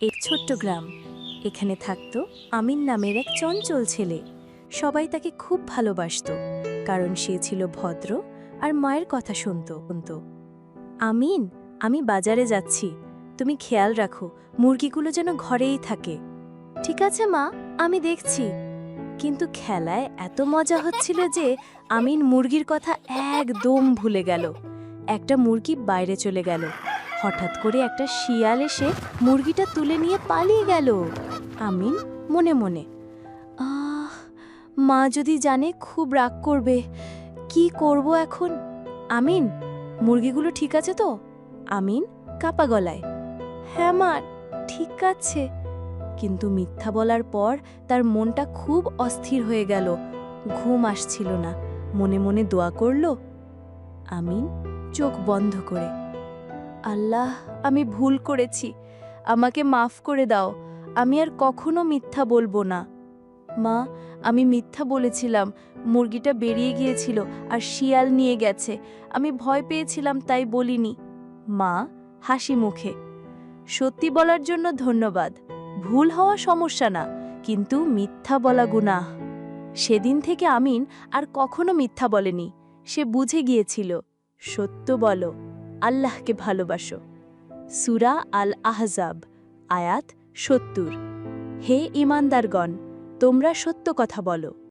এক ছোট্ট গ্রাম। এখানে থাকতো আমিন নামের এক চঞ্চল ছেলে। সবাই তাকে খুব ভালোবাসতো, কারণ সে ছিল ভদ্র আর মায়ের কথা শুনত। শুনত আমিন, আমি বাজারে যাচ্ছি। তুমি খেয়াল রাখো, মুরগিগুলো যেন ঘরেই থাকে। ঠিক আছে, মা, আমি দেখছি। কিন্তু খেলায় এত মজা হচ্ছিল যে আমিন মুরগির কথা একদম ভুলে গেল। একটা মুরগি বাইরে চলে গেল। হঠাৎ করে একটা শিয়াল এসে মুরগিটা তুলে নিয়ে পালিয়ে গেল। আমিন মনে মনে, আহ, মা যদি জানে খুব রাগ করবে, কি করব এখন? আমিন, মুরগিগুলো ঠিক আছে তো? আমিন কাপা গলায় হ্যাঁ মা, ঠিক আছে। কিন্তু মিথ্যা বলার পর তার মনটা খুব অস্থির হয়ে গেল, ঘুম আসছিল না। মনে মনে দোয়া করল, আমিন চোখ বন্ধ করে আল্লাহ, আমি ভুল করেছি। আমাকে মাফ করে দাও। আমি আর কখনো মিথ্যা বলব না। মা, আমি মিথ্যা বলেছিলাম। মুরগিটা বেরিয়ে গিয়েছিল আর শিয়াল নিয়ে গেছে। আমি ভয় পেয়েছিলাম, তাই বলিনি। মা, হাসি মুখে। সত্যি বলার জন্য ধন্যবাদ। ভুল হওয়া সমস্যা না, কিন্তু মিথ্যা বলা গুনাহ। সেদিন থেকে আমিন আর কখনো মিথ্যা বলেনি। সে বুঝে গিয়েছিল। সত্য বলো। আল্লাহকে ভালোবাসো। সুরা আল আহজাব আয়াত সত্তর। হে ইমানদারগণ তোমরা সত্য কথা বলো।